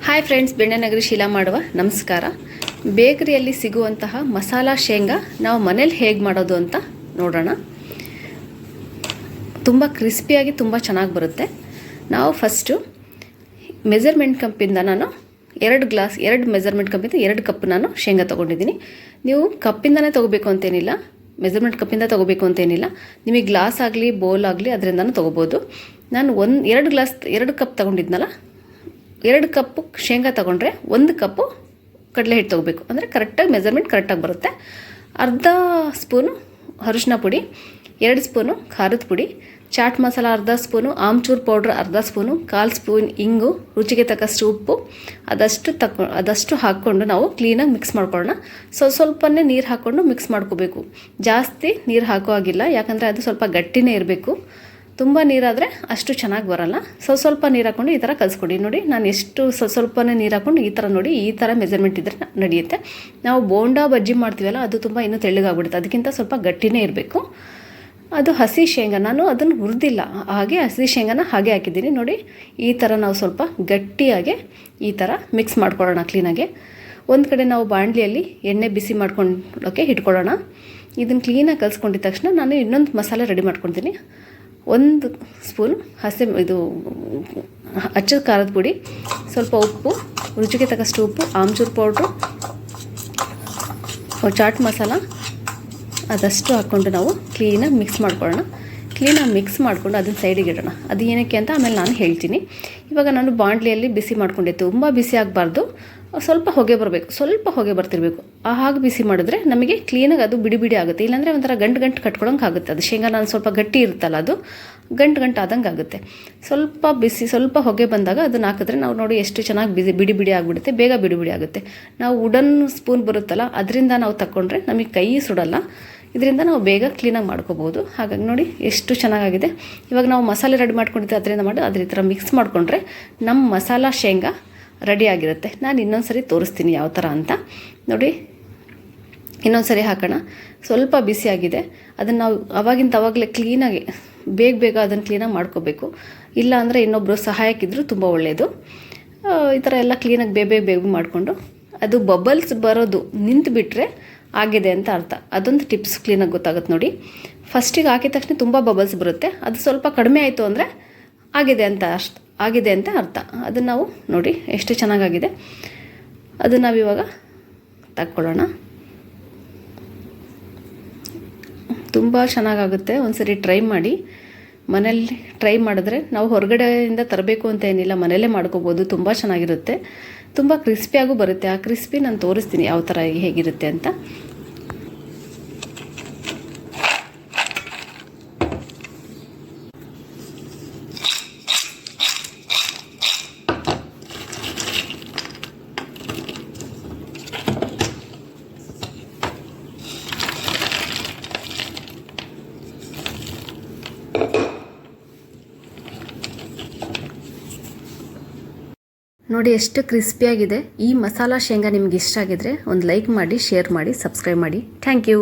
Hi friends ಬೆಣ್ಣೆನಗರಿ Sheila ಮಾಡುವ ನಮಸ್ಕಾರ ಬೇಕರಿಯಲ್ಲಿ ಸಿಗುವಂತಹ ಮಸಾಲ ಶೇಂಗಾ ನಾವು ಮನೇಲಿ ಹೇಗೆ ಮಾಡೋದು ಅಂತ ನೋಡೋಣ ತುಂಬ ಕ್ರಿಸ್ಪಿಯಾಗಿ ತುಂಬ ಚೆನ್ನಾಗಿ ಬರುತ್ತೆ ನಾವು ಫಸ್ಟು ಮೆಜರ್ಮೆಂಟ್ ಕಪ್ಪಿಂದ ನಾನು ಎರಡು ಗ್ಲಾಸ್ ಎರಡು ಮೆಜರ್ಮೆಂಟ್ ಕಪ್ಪಿಂದ ಎರಡು ಕಪ್ ನಾನು ಶೇಂಗಾ ತೊಗೊಂಡಿದ್ದೀನಿ ನೀವು ಕಪ್ಪಿಂದನೇ ತೊಗೋಬೇಕು ಅಂತೇನಿಲ್ಲ ಮೆಜರ್ಮೆಂಟ್ ಕಪ್ಪಿಂದ ತೊಗೋಬೇಕು ಅಂತೇನಿಲ್ಲ ನಿಮಗೆ ಗ್ಲಾಸ್ ಆಗಲಿ ಬೌಲ್ ಆಗಲಿ ಅದರಿಂದನೂ ತೊಗೋಬೋದು ನಾನು ಒಂದು ಎರಡು ಗ್ಲಾಸ್ ಎರಡು ಕಪ್ ತೊಗೊಂಡಿದ್ನಲ್ಲ ಎರಡು ಕಪ್ಪು ಶೇಂಗಾ ತೊಗೊಂಡ್ರೆ ಒಂದು ಕಪ್ಪು ಕಡಲೆ ಹಿಟ್ಟು ತೊಗೋಬೇಕು. ಅಂದರೆ ಕರೆಕ್ಟಾಗಿ ಮೆಜರ್ಮೆಂಟ್ ಕರೆಕ್ಟಾಗಿ ಬರುತ್ತೆ. ಅರ್ಧ ಸ್ಪೂನು ಅರಿಶಿನ ಪುಡಿ, ಎರಡು ಸ್ಪೂನು ಖಾರದ ಪುಡಿ, ಚಾಟ್ ಮಸಾಲ ಅರ್ಧ ಸ್ಪೂನು, ಆಮ್ಚೂರ್ ಪೌಡ್ರ್ ಅರ್ಧ ಸ್ಪೂನು, ಕಾಲು ಸ್ಪೂನ್ ಇಂಗು, ರುಚಿಗೆ ತಕ್ಕಷ್ಟು ಉಪ್ಪು, ಅದಷ್ಟು ತಕ್ಕ, ಅದಷ್ಟು ಹಾಕ್ಕೊಂಡು ನಾವು ಕ್ಲೀನಾಗಿ ಮಿಕ್ಸ್ ಮಾಡ್ಕೊಳ್ಳೋಣ. ಸ್ವಲ್ಪ ಸ್ವಲ್ಪನೇ ನೀರು ಹಾಕ್ಕೊಂಡು ಮಿಕ್ಸ್ ಮಾಡ್ಕೋಬೇಕು. ಜಾಸ್ತಿ ನೀರು ಹಾಕೋ ಹಾಗಿಲ್ಲ. ಯಾಕಂದರೆ ಅದು ಸ್ವಲ್ಪ ಗಟ್ಟಿನೇ ಇರಬೇಕು. ತುಂಬ ನೀರಾದರೆ ಅಷ್ಟು ಚೆನ್ನಾಗಿ ಬರಲ್ಲ. ಸ್ವಲ್ಪ ಸ್ವಲ್ಪ ನೀರು ಹಾಕ್ಕೊಂಡು ಈ ಥರ ಕಲಿಸ್ಕೊಡಿ. ನೋಡಿ, ನಾನು ಎಷ್ಟು ಸ್ವಲ್ಪ ಸ್ವಲ್ಪನೇ ನೀರು ಹಾಕ್ಕೊಂಡು ಈ ಥರ ನೋಡಿ, ಈ ಥರ ಮೆಜರ್ಮೆಂಟ್ ಇದ್ದರೆ ನಡೆಯುತ್ತೆ. ನಾವು ಬೋಂಡಾ ಬಜ್ಜಿ ಮಾಡ್ತೀವಲ್ಲ, ಅದು ತುಂಬ ಇನ್ನೂ ತೆಳ್ಳಗಾಗ್ಬಿಡುತ್ತೆ. ಅದಕ್ಕಿಂತ ಸ್ವಲ್ಪ ಗಟ್ಟಿನೇ ಇರಬೇಕು. ಅದು ಹಸಿ ಶೇಂಗಾ. ನಾನು ಅದನ್ನು ಹುರಿದಿಲ್ಲ. ಹಾಗೆ ಹಸಿ ಶೇಂಗಾನ ಹಾಗೆ ಹಾಕಿದ್ದೀನಿ. ನೋಡಿ, ಈ ಥರ ನಾವು ಸ್ವಲ್ಪ ಗಟ್ಟಿಯಾಗಿ ಈ ಥರ ಮಿಕ್ಸ್ ಮಾಡ್ಕೊಳ್ಳೋಣ ಕ್ಲೀನಾಗೆ ಒಂದು ಕಡೆ ನಾವು ಬಾಣಲಿಯಲ್ಲಿ ಎಣ್ಣೆ ಬಿಸಿ ಮಾಡ್ಕೊಂಡೋಕೆ ಇಟ್ಕೊಳ್ಳೋಣ. ಇದನ್ನು ಕ್ಲೀನಾಗಿ ಕಲಿಸ್ಕೊಂಡಿದ ತಕ್ಷಣ ನಾನು ಇನ್ನೊಂದು ಮಸಾಲೆ ರೆಡಿ ಮಾಡ್ಕೊತೀನಿ ಒಂದು ಸ್ಪೂನ್ ಹಸಿ ಇದು ಅಚ್ಚದ ಖಾರದ ಪುಡಿ, ಸ್ವಲ್ಪ ಉಪ್ಪು, ರುಚಿಗೆ ತಕ್ಕಷ್ಟು ಉಪ್ಪು, ಆಮ್ಚೂರು ಪೌಡ್ರು ಚಾಟ್ ಮಸಾಲ, ಅದಷ್ಟು ಹಾಕ್ಕೊಂಡು ನಾವು ಕ್ಲೀನಾಗಿ ಮಿಕ್ಸ್ ಮಾಡ್ಕೊಳ್ಳೋಣ. ಕ್ಲೀನಾಗಿ ಮಿಕ್ಸ್ ಮಾಡಿಕೊಂಡು ಅದನ್ನು ಸೈಡಿಗೆ ಇಡೋಣ. ಅದು ಏನಕ್ಕೆ ಅಂತ ಆಮೇಲೆ ನಾನು ಹೇಳ್ತೀನಿ. ಇವಾಗ ನಾನು ಬಾಣಲಿಯಲ್ಲಿ ಬಿಸಿ ಮಾಡ್ಕೊಂಡೆ ತುಂಬ ಬಿಸಿ ಆಗಬಾರ್ದು. ಸ್ವಲ್ಪ ಹೊಗೆ ಬರಬೇಕು, ಸ್ವಲ್ಪ ಹೊಗೆ ಬರ್ತಿರಬೇಕು. ಆ ಹಾಗೆ ಬಿಸಿ ಮಾಡಿದ್ರೆ ನಮಗೆ ಕ್ಲೀನಾಗಿ ಅದು ಬಿಡಿ ಬಿಡಿ ಆಗುತ್ತೆ. ಇಲ್ಲಾಂದರೆ ಒಂಥರ ಗಂಟು ಗಂಟು ಕಟ್ಕೊಳಂಗೆ ಆಗುತ್ತೆ. ಅದು ಶೇಂಗಾ ನಾನು ಸ್ವಲ್ಪ ಗಟ್ಟಿ ಇರುತ್ತಲ್ಲ ಅದು, ಗಂಟು ಗಂಟು ಆದಂಗೆ ಆಗುತ್ತೆ. ಸ್ವಲ್ಪ ಬಿಸಿ, ಸ್ವಲ್ಪ ಹೊಗೆ ಬಂದಾಗ ಅದನ್ನು ಹಾಕಿದ್ರೆ ನಾವು ನೋಡಿ ಎಷ್ಟು ಚೆನ್ನಾಗಿ ಬಿಸಿ, ಬಿಡಿ ಬಿಡಿ ಆಗಿಬಿಡುತ್ತೆ, ಬೇಗ ಬಿಡಿ ಬಿಡಿ ಆಗುತ್ತೆ. ನಾವು ವುಡನ್ ಸ್ಪೂನ್ ಬರುತ್ತಲ್ಲ, ಅದರಿಂದ ನಾವು ತಗೊಂಡ್ರೆ ನಮಗೆ ಕೈ ಸುಡಲ್ಲ. ಇದರಿಂದ ನಾವು ಬೇಗ ಕ್ಲೀನಾಗಿ ಮಾಡ್ಕೋಬೋದು. ಹಾಗಾಗಿ ನೋಡಿ ಎಷ್ಟು ಚೆನ್ನಾಗಾಗಿದೆ. ಇವಾಗ ನಾವು ಮಸಾಲೆ ರೆಡಿ ಮಾಡ್ಕೊಂಡಿದ್ದೆ, ಅದರಿಂದ ಮಾಡಿ ಅದ್ರ ಥರ ಮಿಕ್ಸ್ ಮಾಡಿಕೊಂಡ್ರೆ ನಮ್ಮ ಮಸಾಲ ಶೇಂಗಾ ರೆಡಿ ಆಗಿರುತ್ತೆ. ನಾನು ಇನ್ನೊಂದು ಸರಿ ತೋರಿಸ್ತೀನಿ ಯಾವ ಥರ ಅಂತ. ನೋಡಿ ಇನ್ನೊಂದು ಸರಿ ಹಾಕೋಣ. ಸ್ವಲ್ಪ ಬಿಸಿಯಾಗಿದೆ ಅದನ್ನು ನಾವು ಅವಾಗಿಂದ ಅವಾಗಲೇ ಕ್ಲೀನಾಗಿ ಬೇಗ ಬೇಗ ಅದನ್ನು ಕ್ಲೀನಾಗಿ ಮಾಡ್ಕೋಬೇಕು. ಇಲ್ಲ ಅಂದರೆ ಇನ್ನೊಬ್ಬರು ಸಹಾಯಕ್ಕಿದ್ರೂ ತುಂಬ ಒಳ್ಳೆಯದು ಈ ಥರ ಎಲ್ಲ ಕ್ಲೀನಾಗಿ ಬೇಗ ಬೇಗ ಬೇಗ ಮಾಡಿಕೊಂಡು, ಅದು ಬಬಲ್ಸ್ ಬರೋದು ನಿಂತು ಬಿಟ್ಟರೆ ಆಗಿದೆ ಅಂತ ಅರ್ಥ. ಅದೊಂದು ಟಿಪ್ಸ್ ಕ್ಲೀನಾಗಿ ಗೊತ್ತಾಗುತ್ತೆ ನೋಡಿ. ಫಸ್ಟಿಗೆ ಹಾಕಿದ ತಕ್ಷಣ ತುಂಬ ಬಬಲ್ಸ್ ಬರುತ್ತೆ. ಅದು ಸ್ವಲ್ಪ ಕಡಿಮೆ ಆಯಿತು ಅಂದರೆ ಆಗಿದೆ ಅಂತ ಅಷ್ಟು ಆಗಿದೆ ಅಂತ ಅರ್ಥ. ಅದನ್ನು ನಾವು ನೋಡಿ ಎಷ್ಟು ಚೆನ್ನಾಗಾಗಿದೆ. ಅದನ್ನು ನಾವಿವಾಗ ತಕ್ಕೊಳ್ಳೋಣ. ತುಂಬ ಚೆನ್ನಾಗಾಗುತ್ತೆ. ಒಂದ್ಸರಿ ಟ್ರೈ ಮಾಡಿ. ಮನೇಲಿ ಟ್ರೈ ಮಾಡಿದ್ರೆ ನಾವು ಹೊರಗಡೆಯಿಂದ ತರಬೇಕು ಅಂತ ಏನಿಲ್ಲ, ಮನೆಯಲ್ಲೇ ಮಾಡ್ಕೋಬೋದು. ತುಂಬ ಚೆನ್ನಾಗಿರುತ್ತೆ. ತುಂಬ ಕ್ರಿಸ್ಪಿಯಾಗೂ ಬರುತ್ತೆ. ಆ ಕ್ರಿಸ್ಪಿ ನಾನು ತೋರಿಸ್ತೀನಿ ಯಾವ ಥರ ಹೇಗಿರುತ್ತೆ ಅಂತ. ನೋಡಿ ಎಷ್ಟು ಕ್ರಿಸ್ಪಿಯಾಗಿದೆ ಈ ಮಸಾಲ ಶೇಂಗಾ ನಿಮ್ಗೆ ಇಷ್ಟ ಆಗಿದ್ರೆ ಒಂದು ಲೈಕ್ ಮಾಡಿ ಶೇರ್ ಮಾಡಿ ಸಬ್ಸ್ಕ್ರೈಬ್ ಮಾಡಿ. Thank you